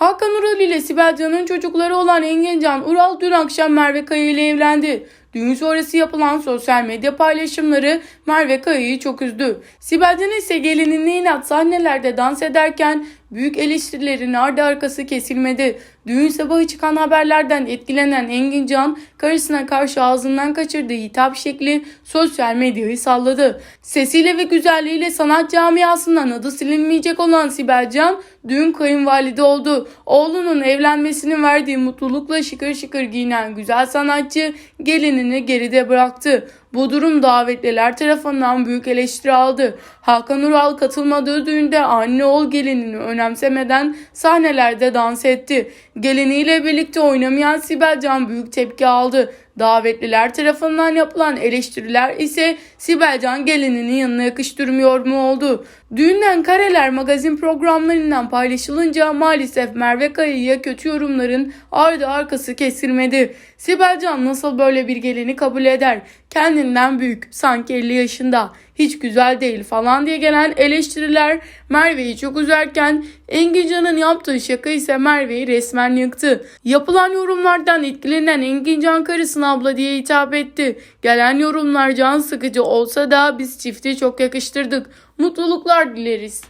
Hakan Ural ile Sibel Can'ın çocukları olan Engin Can Ural dün akşam Merve Kaya ile evlendi. Düğün sonrası yapılan sosyal medya paylaşımları Merve Kaya'yı çok üzdü. Sibel Can ise gelinini inat sahnelerde dans ederken büyük eleştirilerin ardı arkası kesilmedi. Düğün sabahı çıkan haberlerden etkilenen Engin Can karısına karşı ağzından kaçırdığı hitap şekli sosyal medyayı salladı. Sesiyle ve güzelliğiyle sanat camiasından adı silinmeyecek olan Sibel Can dün kayınvalide oldu. Oğlunun evlenmesinin verdiği mutlulukla şıkır şıkır giyinen güzel sanatçı gelinini geride bıraktı. Bu durum davetliler tarafından büyük eleştiri aldı. Hakan Ural katılmadığı düğünde anne oğul gelinini önemsemeden sahnelerde dans etti. Geliniyle birlikte oynamayan Sibel Can büyük tepki aldı. Davetliler tarafından yapılan eleştiriler ise Sibel Can gelininin yanına yakıştırmıyor mu oldu. Düğünden kareler magazin programlarından paylaşılınca maalesef Merve Kaya'ya kötü yorumların ardı arkası kesilmedi. Sibel Can nasıl böyle bir gelini kabul eder? Kendinden büyük, sanki 50 yaşında, hiç güzel değil falan diye gelen eleştiriler Merve'yi çok üzerken Engin Can'ın yaptığı şaka ise Merve'yi resmen yıktı. Yapılan yorumlardan etkilenen Engin Can karısına abla diye hitap etti. Gelen yorumlar can sıkıcı olsa da biz çifti çok yakıştırdık. Mutluluklar dileriz.